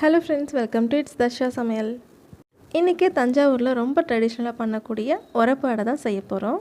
Hello friends welcome to it's Dharsha சமையல் இன்றைக்கி தஞ்சாவூரில் ரொம்ப ட்ரெடிஷ்னலாக பண்ணக்கூடிய உரப்பாடை தான் செய்ய போகிறோம்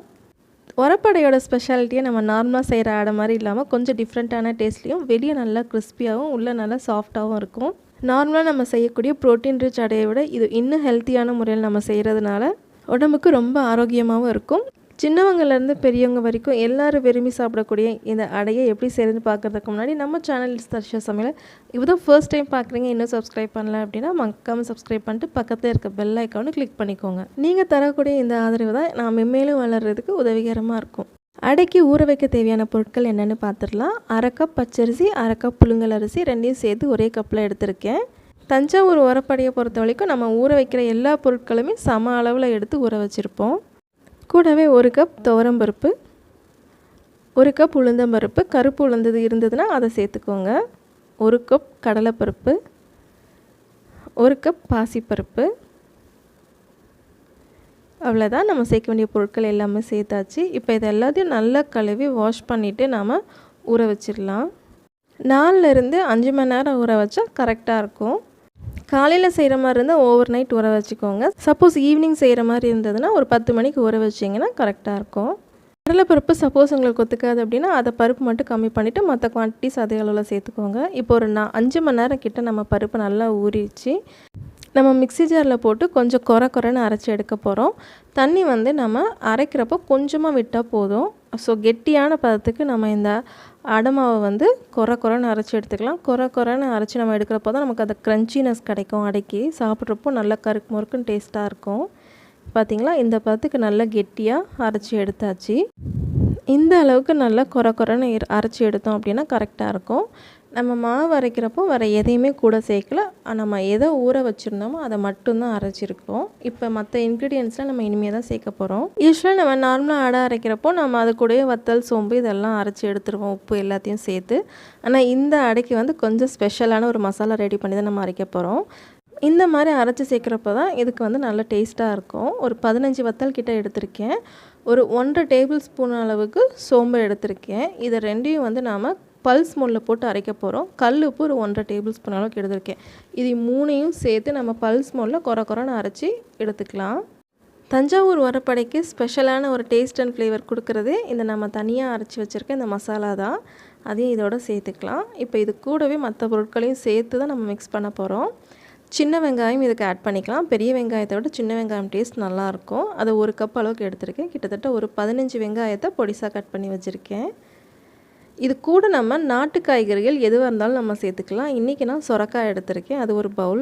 உரப்பாடையோட ஸ்பெஷாலிட்டியை நம்ம நார்மலாக செய்கிற ஆடை மாதிரி இல்லாமல் கொஞ்சம் டிஃப்ரெண்ட்டான டேஸ்ட்லேயும் வெளியே நல்லா கிறிஸ்பியாகவும் உள்ளே நல்லா சாஃப்டாகவும் இருக்கும். நார்மலாக நம்ம செய்யக்கூடிய ப்ரோட்டீன் ரிச் அடையை விட இது இன்னும் ஹெல்த்தியான முறையில் நம்ம செய்கிறதுனால உடம்புக்கு ரொம்ப ஆரோக்கியமாகவும் இருக்கும். சின்னவங்கலேருந்து பெரியவங்க வரைக்கும் எல்லோரும் விரும்பி சாப்பிடக்கூடிய இந்த அடையை எப்படி செய்யறதுன்னு பார்க்குறதுக்கு முன்னாடி நம்ம சேனல் தர்ஷா சமையல். இப்போ ஃபர்ஸ்ட் டைம் பார்க்குறீங்க இன்னும் சப்ஸ்கிரைப் பண்ணல அப்படின்னா மக்காமல் சப்ஸ்கிரைப் பண்ணிட்டு பக்கத்தில் இருக்க பெல் ஐக்கானு கிளிக் பண்ணிக்கோங்க. நீங்கள் தரக்கூடிய இந்த ஆதரவு தான் நான் மென்மேலும் வளர்கிறதுக்கு உதவிகரமாக இருக்கும். அடைக்கு ஊற வைக்க தேவையான பொருட்கள் என்னென்னு பார்த்துடலாம். அரை கப் பச்சரிசி அரை கப் புழுங்கல் அரிசி ரெண்டையும் சேர்த்து ஒரே கப்பில் எடுத்திருக்கேன். தஞ்சாவூர் உரப்படையை பொறுத்த வரைக்கும் நம்ம ஊற வைக்கிற எல்லா பொருட்களுமே சம அளவில் எடுத்து ஊற வச்சுருப்போம். கூடவே ஒரு கப் துவரம்பருப்பு ஒரு கப் உளுந்தம்பருப்பு கருப்பு உளுந்தது இருந்ததுன்னா அதை சேர்த்துக்கோங்க. ஒரு கப் கடலைப்பருப்பு ஒரு கப் பாசிப்பருப்பு. அவ்வளோதான் நம்ம சேர்க்க வேண்டிய பொருட்கள் எல்லாமே சேர்த்தாச்சு. இப்போ இது எல்லாத்தையும் நல்லா கழுவி வாஷ் பண்ணிவிட்டு நாம் ஊற வச்சிடலாம். நாலுலேருந்து அஞ்சு மணி நேரம் ஊற வச்சா கரெக்டாக இருக்கும். காலையில் செய்கிற மாதிரி இருந்தால் ஓவர் நைட் ஊற வச்சுக்கோங்க. சப்போஸ் ஈவினிங் செய்கிற மாதிரி இருந்ததுன்னா ஒரு பத்து மணிக்கு ஊற வச்சிங்கன்னா கரெக்டாக இருக்கும். கடலைப்பருப்பு சப்போஸ் உங்களுக்கு ஒத்துக்காது அப்படின்னா அதை பருப்பு மட்டும் கம்மி பண்ணிவிட்டு மற்ற குவான்டிட்டிஸ் அதே அளவில் சேர்த்துக்கோங்க. இப்போ ஒரு நான் அஞ்சு மணி நேரம் கிட்ட நம்ம பருப்பு நல்லா ஊறிச்சு நம்ம மிக்சி ஜாரில் போட்டு கொஞ்சம் குறை குறைன்னு அரைச்சி எடுக்க போகிறோம் தண்ணி வந்து நம்ம அரைக்கிறப்போ கொஞ்சமாக விட்டால் போதும். ஸோ கெட்டியான பதத்துக்கு நம்ம இந்த அடமாவை வந்து குறை குறைன்னு அரைச்சி எடுத்துக்கலாம். குறை குறைன்னு அரைச்சி நம்ம எடுக்கிறப்போ தான் நமக்கு அந்த க்ரன்ச்சினஸ் கிடைக்கும். அடைக்கி சாப்பிட்றப்போ நல்லா கருக்கு முறுக்குன்னு டேஸ்ட்டாக இருக்கும். பார்த்திங்களா இந்த பத்துக்கு நல்லா கெட்டியாக அரைச்சி எடுத்தாச்சு. இந்த அளவுக்கு நல்லா குறை குறைன்னு அரைச்சி எடுத்தோம் அப்படின்னா கரெக்டாக இருக்கும். நம்ம மாவு அரைக்கிறப்போ வேறு எதையுமே கூட சேர்க்கல. நம்ம எதை ஊற வச்சுருந்தோமோ அதை மட்டும்தான் அரைச்சிருக்கோம். இப்போ மற்ற இன்க்ரீடியன்ஸ்லாம் நம்ம இனிமேல் தான் சேர்க்க போகிறோம் யூஸ்வலாக நம்ம நார்மலாக அடை அரைக்கிறப்போ நம்ம அது கூடயே வத்தல் சோம்பு இதெல்லாம் அரைச்சி எடுத்துருவோம் உப்பு எல்லாத்தையும் சேர்த்து. ஆனால் இந்த அடைக்கு வந்து கொஞ்சம் ஸ்பெஷலான ஒரு மசாலா ரெடி பண்ணி தான் நம்ம அரைக்க போகிறோம் இந்த மாதிரி அரைச்சி சேர்க்குறப்ப தான் இதுக்கு வந்து நல்ல டேஸ்ட்டாக இருக்கும். ஒரு பதினஞ்சு வத்தல் கிட்ட எடுத்திருக்கேன். ஒரு ஒன்றரை டேபிள் ஸ்பூன் அளவுக்கு சோம்பு எடுத்திருக்கேன். இதை ரெண்டையும் வந்து நாம் பல்ஸ் மோடில் போட்டு அரைக்க போகிறோம். கல் உப்பு ஒரு ஒன்றரை டேபிள் ஸ்பூன் அளவுக்கு எடுத்திருக்கேன். இது மூணையும் சேர்த்து நம்ம பல்ஸ் மோடில் குறை குறைன்னு அரைச்சி எடுத்துக்கலாம். தஞ்சாவூர் வரப்படைக்கு ஸ்பெஷலான ஒரு டேஸ்ட் அண்ட் ஃப்ளேவர் கொடுக்குறது இந்த நம்ம தனியாக அரைச்சி வச்சுருக்க இந்த மசாலா தான். அதையும் இதோட சேர்த்துக்கலாம். இப்போ இது கூடவே மற்ற பொருட்களையும் சேர்த்து தான் நம்ம மிக்ஸ் பண்ண போகிறோம் சின்ன வெங்காயம் இதுக்கு ஆட் பண்ணிக்கலாம். பெரிய வெங்காயத்தை விட சின்ன வெங்காயம் டேஸ்ட் நல்லாயிருக்கும் அதை ஒரு கப் அளவுக்கு எடுத்திருக்கேன். கிட்டத்தட்ட ஒரு பதினஞ்சு வெங்காயத்தை பொடிசாக கட் பண்ணி வச்சுருக்கேன். இது கூட நம்ம நாட்டு காய்கறிகள் எதுவாக இருந்தாலும் நம்ம சேர்த்துக்கலாம். இன்றைக்கி நான் சொரக்காய் எடுத்திருக்கேன். அது ஒரு பவுல்.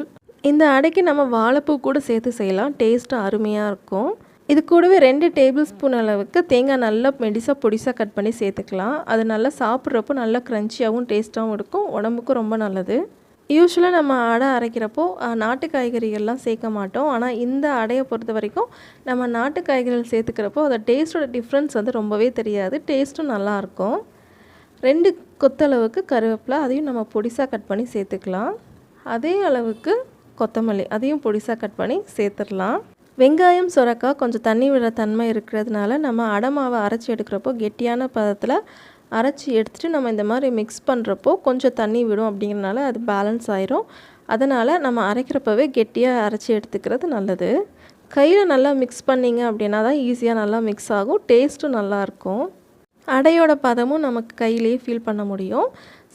இந்த அடைக்கு நம்ம வாழைப்பூ கூட சேர்த்து செய்யலாம். டேஸ்ட்டு அருமையாக இருக்கும். இது கூடவே ரெண்டு டேபிள் ஸ்பூன் அளவுக்கு தேங்காய் நல்லா மெடிசாக பொடிசாக கட் பண்ணி சேர்த்துக்கலாம். அது நல்லா சாப்பிட்றப்போ நல்லா க்ரன்ச்சியாகவும் டேஸ்ட்டாகவும் இருக்கும். உடம்புக்கும் ரொம்ப நல்லது. யூஸ்வலாக நம்ம அடை அரைக்கிறப்போ நாட்டு காய்கறிகள்லாம் சேர்க்க மாட்டோம். ஆனால் இந்த அடையை பொறுத்த வரைக்கும் நம்ம நாட்டு காய்கறிகள் சேர்த்துக்கிறப்போ அதோட டேஸ்ட்டோட டிஃப்ரென்ஸ் வந்து ரொம்பவே தெரியாது. டேஸ்ட்டும் நல்லாயிருக்கும் ரெண்டு கொத்தளவுக்கு கருவேப்பிலை அதையும் நம்ம பொடிசாக கட் பண்ணி சேர்த்துக்கலாம். அதே அளவுக்கு கொத்தமல்லி அதையும் பொடிசாக கட் பண்ணி சேர்த்துடலாம். வெங்காயம் சுரக்காய் கொஞ்சம் தண்ணி விடுற தன்மை இருக்கிறதுனால நம்ம அடமாவை அரைச்சி எடுக்கிறப்போ கெட்டியான பதத்தில் அரைச்சி எடுத்துகிட்டு நம்ம இந்த மாதிரி மிக்ஸ் பண்ணுறப்போ கொஞ்சம் தண்ணி விடும் அப்படிங்கிறனால அது பேலன்ஸ் ஆயிரும். அதனால் நம்ம அரைக்கிறப்பவே கெட்டியாக அரைச்சி எடுத்துக்கிறது நல்லது. கையில் நல்லா மிக்ஸ் பண்ணிங்க அப்படின்னா தான் ஈஸியாக நல்லா மிக்ஸ் ஆகும். டேஸ்ட்டும் நல்லாயிருக்கும் அடையோட பதமும் நமக்கு கையிலேயே ஃபீல் பண்ண முடியும்.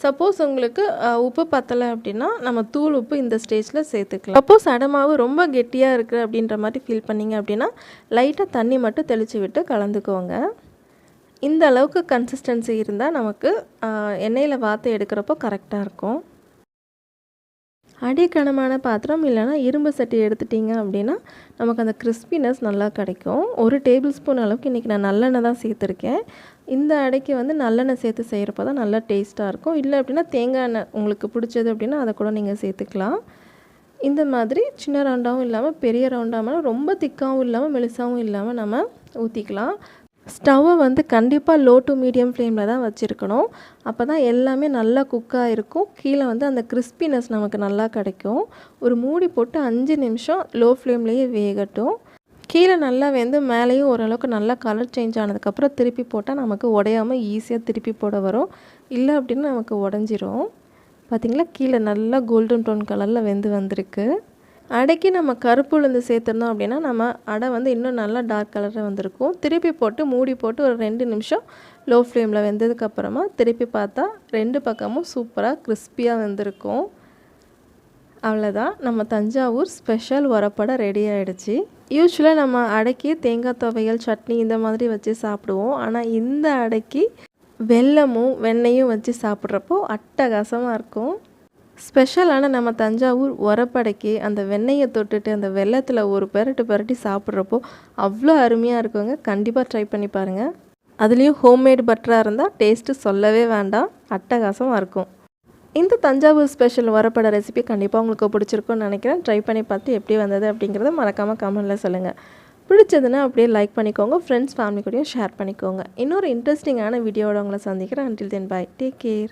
சப்போஸ் உங்களுக்கு உப்பு பத்தலை அப்படின்னா நம்ம தூள் உப்பு இந்த ஸ்டேஜில் சேர்த்துக்கலாம். சப்போஸ் அடமாவு ரொம்ப கெட்டியாக இருக்குது அப்படின்ற மாதிரி ஃபீல் பண்ணிங்க அப்படின்னா லைட்டாக தண்ணி மட்டும் தெளித்து விட்டு கலந்துக்கோங்க. இந்த அளவுக்கு கன்சிஸ்டன்சி இருந்தால் நமக்கு எண்ணெயில் வாத்து எடுக்கிறப்போ கரெக்டாக இருக்கும். அடிக்கனமான பாத்திரம் இல்லைனா இரும்பு சட்டி எடுத்துட்டிங்க அப்படின்னா நமக்கு அந்த கிறிஸ்பினஸ் நல்லா கிடைக்கும். ஒரு டேபிள் ஸ்பூன் அளவுக்கு இன்றைக்கி நான் நல்லெண்ணெய் தான் சேர்த்துருக்கேன். இந்த அடைக்கு வந்து நல்லெண்ணெய் சேர்த்து செய்கிறப்ப தான் நல்லா டேஸ்ட்டாக இருக்கும். இல்லை அப்படின்னா தேங்காய் எண்ணெய் உங்களுக்கு பிடிச்சது அப்படின்னா அதை கூட நீங்கள் சேர்த்துக்கலாம். இந்த மாதிரி சின்ன ரவுண்டாகவும் இல்லாமல் பெரிய ரவுண்டாகவும் ரொம்ப திக்காகவும் இல்லாமல் மெலிசாகவும் இல்லாமல் நம்ம ஊற்றிக்கலாம் ஸ்டவ்வை வந்து கண்டிப்பாக லோ டு மீடியம் ஃப்ளேமில் தான் வச்சுருக்கணும். அப்போ தான் எல்லாமே நல்லா குக்காக இருக்கும் கீழே வந்து அந்த கிறிஸ்பினஸ் நமக்கு நல்லா கிடைக்கும். ஒரு மூடி போட்டு அஞ்சு நிமிஷம் லோ ஃப்ளேம்லேயே வேகட்டும். கீழே நல்லா வெந்து மேலேயும் ஓரளவுக்கு நல்லா கலர் சேஞ்ச் ஆனதுக்கப்புறம் திருப்பி போட்டால் நமக்கு உடையாமல் ஈஸியாக திருப்பி போட வரும். இல்லை அப்படின்னா நமக்கு உடஞ்சிரும். பார்த்திங்களா கீழே நல்லா கோல்டன் டோன் கலரில் வெந்து வந்திருக்கு. அடைக்கு நம்ம கருப்பு உளுந்து சேர்த்துருந்தோம் அப்படின்னா நம்ம அடை வந்து இன்னும் நல்லா டார்க் கலரில் வந்திருக்கும். திருப்பி போட்டு மூடி போட்டு ஒரு ரெண்டு நிமிஷம் லோ ஃப்ளேமில் வெந்ததுக்கப்புறமா திருப்பி பார்த்தா ரெண்டு பக்கமும் சூப்பராக கிறிஸ்பியாக வெந்திருக்கும். அவ்வளோதான் நம்ம தஞ்சாவூர் ஸ்பெஷல் உரப்படை ரெடி ஆகிடுச்சு யூஸ்வலாக நம்ம அடைக்கி தேங்காய் துவையல் சட்னி இந்த மாதிரி வச்சு சாப்பிடுவோம். ஆனால் இந்த அடைக்கி வெல்லமும் வெண்ணையும் வச்சு சாப்பிட்றப்போ அட்டகாசமாக இருக்கும். ஸ்பெஷலான நம்ம தஞ்சாவூர் உரப்படைக்கு அந்த வெண்ணெயை தொட்டுட்டு அந்த வெள்ளத்தில் ஒரு பெரட்டு பெரட்டி சாப்பிட்றப்போ அவ்வளோ அருமையாக இருக்குங்க. கண்டிப்பாக ட்ரை பண்ணி பாருங்கள் அதுலேயும் ஹோம்மேட் பட்டராக இருந்தால் டேஸ்ட்டு சொல்லவே வேண்டாம். அட்டகாசமாக இருக்கும். இந்த தஞ்சாவூர் ஸ்பெஷல் உரப்படை ரெசிபி கண்டிப்பாக உங்களுக்கு பிடிச்சிருக்கும்னு நினைக்கிறேன். ட்ரை பண்ணி பார்த்து எப்படி வந்தது அப்படிங்கிறத மறக்காமல் கமெண்டில் சொல்லுங்கள் பிடிச்சதுன்னா அப்படியே லைக் பண்ணிக்கோங்க. ஃப்ரெண்ட்ஸ் ஃபேமிலி கூடயும் ஷேர் பண்ணிக்கோங்க. இன்னொரு இன்ட்ரெஸ்டிங்கான வீடியோவோட உங்களை சந்திக்கிறேன். Until then bye take care